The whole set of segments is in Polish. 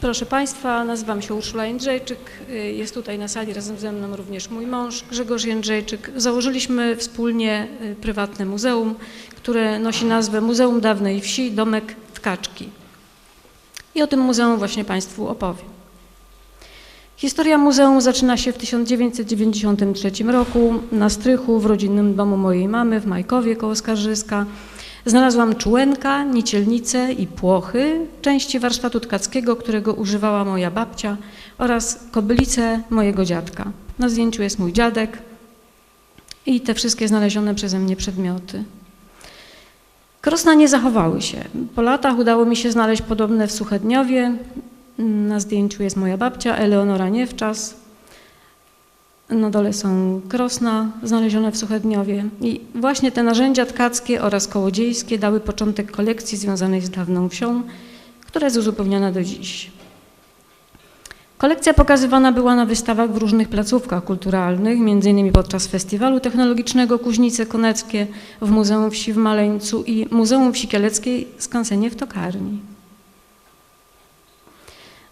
Proszę Państwa, nazywam się Urszula Jędrzejczyk. Y, Jest tutaj na sali razem ze mną również mój mąż Grzegorz Jędrzejczyk. Założyliśmy wspólnie y, prywatne muzeum, które nosi nazwę Muzeum Dawnej Wsi Domek Tkaczki. I o tym muzeum właśnie Państwu opowiem. Historia muzeum zaczyna się w 1993 roku na strychu w rodzinnym domu mojej mamy w Majkowie koło Skarżyska. Znalazłam czułenka, nicielnice i płochy, części warsztatu tkackiego, którego używała moja babcia oraz kobylicę mojego dziadka. Na zdjęciu jest mój dziadek i te wszystkie znalezione przeze mnie przedmioty. Krosna nie zachowały się. Po latach udało mi się znaleźć podobne w Suchedniowie. Na zdjęciu jest moja babcia, Eleonora Niewczas. Na dole są krosna znalezione w Suchedniowie. I właśnie te narzędzia tkackie oraz kołodziejskie dały początek kolekcji związanej z dawną wsią, która jest uzupełniana do dziś. Kolekcja pokazywana była na wystawach w różnych placówkach kulturalnych, m.in. podczas Festiwalu Technologicznego Kuźnice Koneckie w Muzeum Wsi w Maleńcu i Muzeum Wsi Kieleckiej Skansenie w Tokarni.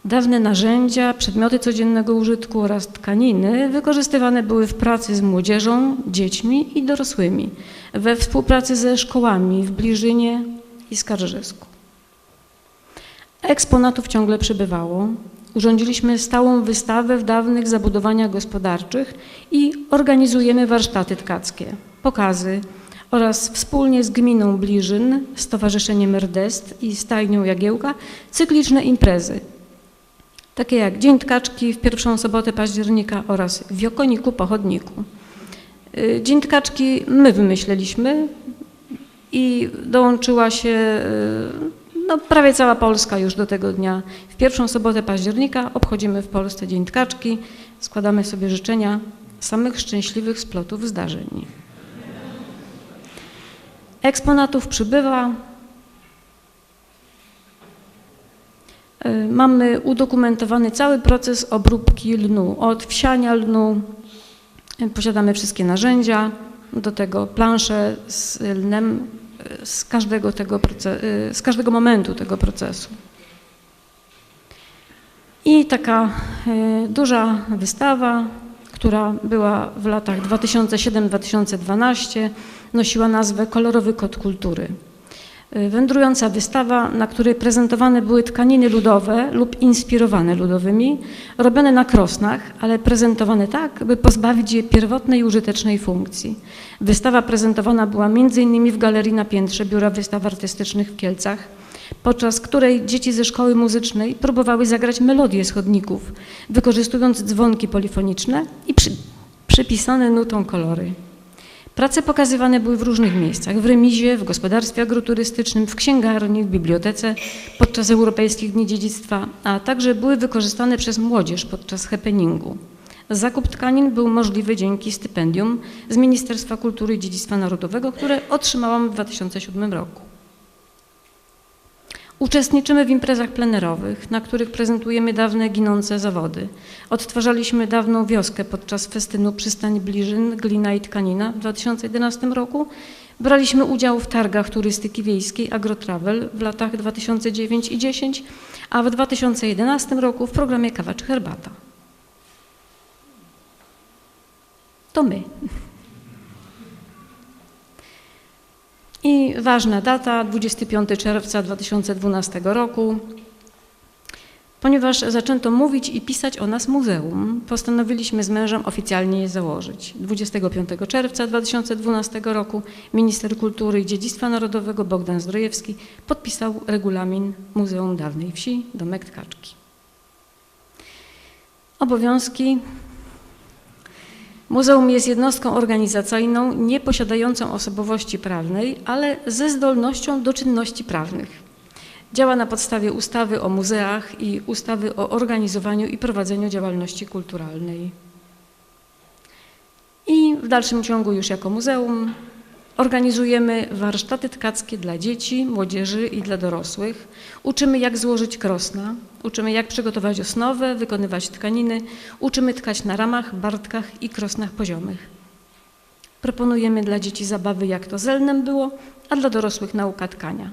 Dawne narzędzia, przedmioty codziennego użytku oraz tkaniny wykorzystywane były w pracy z młodzieżą, dziećmi i dorosłymi, we współpracy ze szkołami w Bliżynie i Skarżysku. Eksponatów ciągle przybywało. Urządziliśmy stałą wystawę w dawnych zabudowaniach gospodarczych i organizujemy warsztaty tkackie, pokazy oraz wspólnie z gminą Bliżyn, Stowarzyszeniem RDEST i Stajnią Jagiełka cykliczne imprezy, takie jak Dzień Tkaczki w pierwszą sobotę października oraz w Jokoniku Pochodniku. Y, Dzień Tkaczki my wymyśleliśmy i dołączyła się y, no, prawie cała Polska już do tego dnia. W pierwszą sobotę października obchodzimy w Polsce Dzień Tkaczki, składamy sobie życzenia samych szczęśliwych splotów zdarzeń. Eksponatów przybywa, Mamy udokumentowany cały proces obróbki lnu, od wsiania lnu, y, posiadamy wszystkie narzędzia, do tego plansze z lnem y, z każdego, tego z każdego momentu tego procesu. I taka duża wystawa, która była w latach 2007-2012, nosiła nazwę Kolorowy Kod Kultury. Y, Wędrująca wystawa, na której prezentowane były tkaniny ludowe lub inspirowane ludowymi, robione na krosnach, ale prezentowane tak, by pozbawić je pierwotnej użytecznej funkcji. Wystawa prezentowana była m.in. w galerii na piętrze Biura Wystaw Artystycznych w Kielcach, podczas której dzieci ze szkoły muzycznej próbowały zagrać melodię z chodników, wykorzystując dzwonki polifoniczne i przy, przypisane nutą kolory. Prace pokazywane były w różnych miejscach, w remizie, w gospodarstwie agroturystycznym, w księgarni, w bibliotece podczas Europejskich Dni Dziedzictwa, a także były wykorzystane przez młodzież podczas happeningu. Zakup tkanin był możliwy dzięki stypendium z Ministerstwa Kultury i Dziedzictwa Narodowego, które otrzymałam w 2007 roku. Uczestniczymy w imprezach plenerowych, na których prezentujemy dawne ginące zawody. Odtwarzaliśmy dawną wioskę podczas festynu Przystań Bliżyn, Glina i Tkanina w 2011 roku. Braliśmy udział w targach turystyki wiejskiej Agrotravel w latach 2009 i 10, a w 2011 roku w programie Kawa czy Herbata. To my. I ważna data, 25 czerwca 2012 roku. Ponieważ zaczęto mówić i pisać o nas muzeum, postanowiliśmy z mężem oficjalnie je założyć. 25 czerwca 2012 roku minister kultury i dziedzictwa narodowego Bogdan Zdrojewski podpisał regulamin Muzeum Dawnej Wsi Domek Tkaczki. Obowiązki Muzeum jest jednostką organizacyjną nieposiadającą osobowości prawnej, ale ze zdolnością do czynności prawnych. Działa na podstawie ustawy o muzeach i ustawy o organizowaniu i prowadzeniu działalności kulturalnej. I w dalszym ciągu już jako muzeum organizujemy warsztaty tkackie dla dzieci, młodzieży i dla dorosłych. Uczymy jak złożyć krosna, uczymy jak przygotować osnowę, wykonywać tkaniny, uczymy tkać na ramach, bartkach i krosnach poziomych. Proponujemy dla dzieci zabawy jak to z lnem było, a dla dorosłych nauka tkania.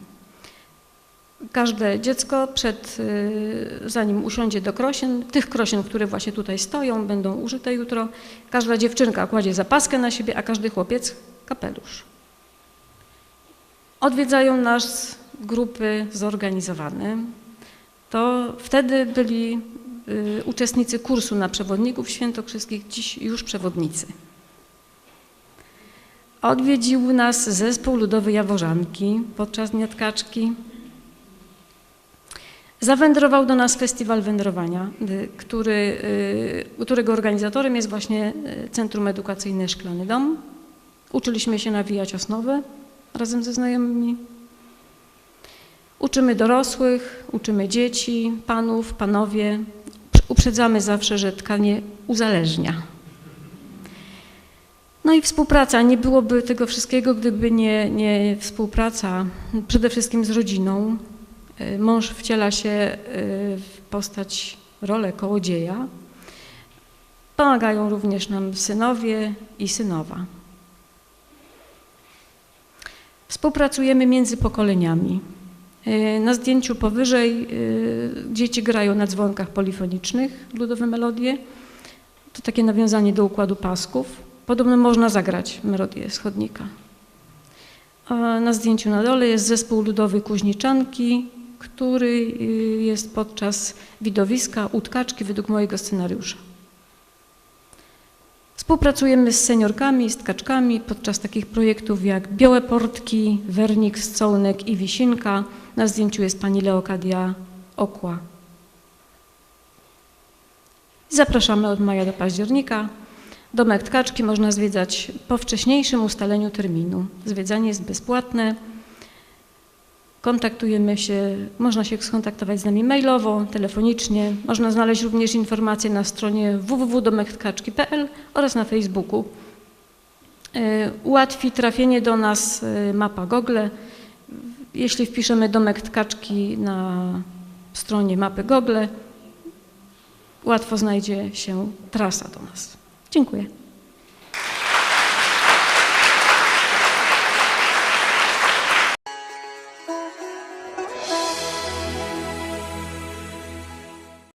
każde dziecko przed, y, zanim usiądzie do krosien, tych krosien, które właśnie tutaj stoją, będą użyte jutro, każda dziewczynka kładzie zapaskę na siebie, a każdy chłopiec kapelusz. Odwiedzają nas grupy zorganizowane. To wtedy byli y, uczestnicy kursu na przewodników świętokrzyskich, dziś już przewodnicy. Odwiedził nas zespół ludowy Jaworzanki podczas Dnia Tkaczki. Zawędrował do nas festiwal wędrowania, y, który, y, którego organizatorem jest właśnie Centrum Edukacyjne Szklany Dom. Uczyliśmy się nawijać osnowy razem ze znajomymi. Uczymy dorosłych, uczymy dzieci, panów, panowie. Uprzedzamy zawsze, że tkanie uzależnia. No i współpraca. Nie byłoby tego wszystkiego, gdyby nie, nie współpraca przede wszystkim z rodziną. Y, Mąż wciela się y, w postać, rolę kołodzieja. Pomagają również nam synowie i synowa. Współpracujemy między pokoleniami. Y, Na zdjęciu powyżej y, dzieci grają na dzwonkach polifonicznych ludowe melodie. To takie nawiązanie do układu pasków. Podobno można zagrać melodię z chodnika. A na zdjęciu na dole jest zespół ludowy Kuźniczanki, który y, jest podczas widowiska utkaczki według mojego scenariusza. Współpracujemy z seniorkami, z tkaczkami podczas takich projektów jak Białe Portki, Wernik, Scołnek i Wisinka. Na zdjęciu jest pani Leokadia Okła. Zapraszamy od maja do października. Domek Tkaczki można zwiedzać po wcześniejszym ustaleniu terminu. Zwiedzanie jest bezpłatne. Kontaktujemy się, można się skontaktować z nami mailowo, telefonicznie. Można znaleźć również informacje na stronie www.domektkaczki.pl oraz na Facebooku. Y, Ułatwi trafienie do nas y, mapa Google. Jeśli wpiszemy domek tkaczki na stronie mapy Google, łatwo znajdzie się trasa do nas. Dziękuję.